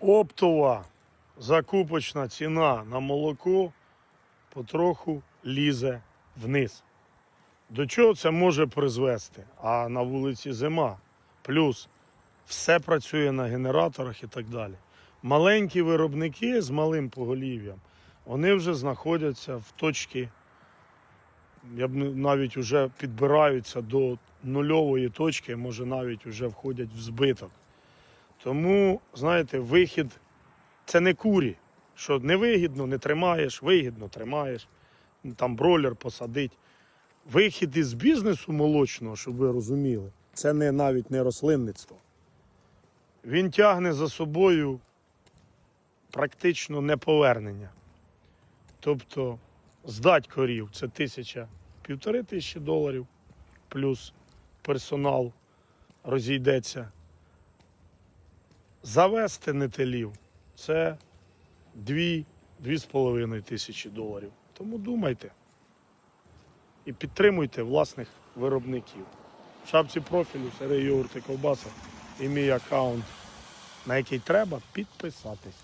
Оптова закупочна ціна на молоко потроху лізе вниз. До чого це може призвести? А на вулиці зима. Плюс все працює на генераторах і так далі. Маленькі виробники з малим поголів'ям, вони вже знаходяться в точці, я б навіть вже підбираються до нульової точки, може навіть вже входять в збиток. Тому, знаєте, вихід це не курі, що невигідно, не тримаєш, вигідно тримаєш, там бройлер посадить. Вихід із бізнесу молочного, щоб ви розуміли, це не навіть не рослинництво. Він тягне за собою практично неповернення. Тобто здать корів це тисяча, півтори тисячі доларів, плюс персонал розійдеться. Завести нетелів це 2-2,5 тисячі доларів. Тому думайте і підтримуйте власних виробників. В шапці профілю Сергій Йогурт Ковбаса і мій аккаунт, на який треба підписатись.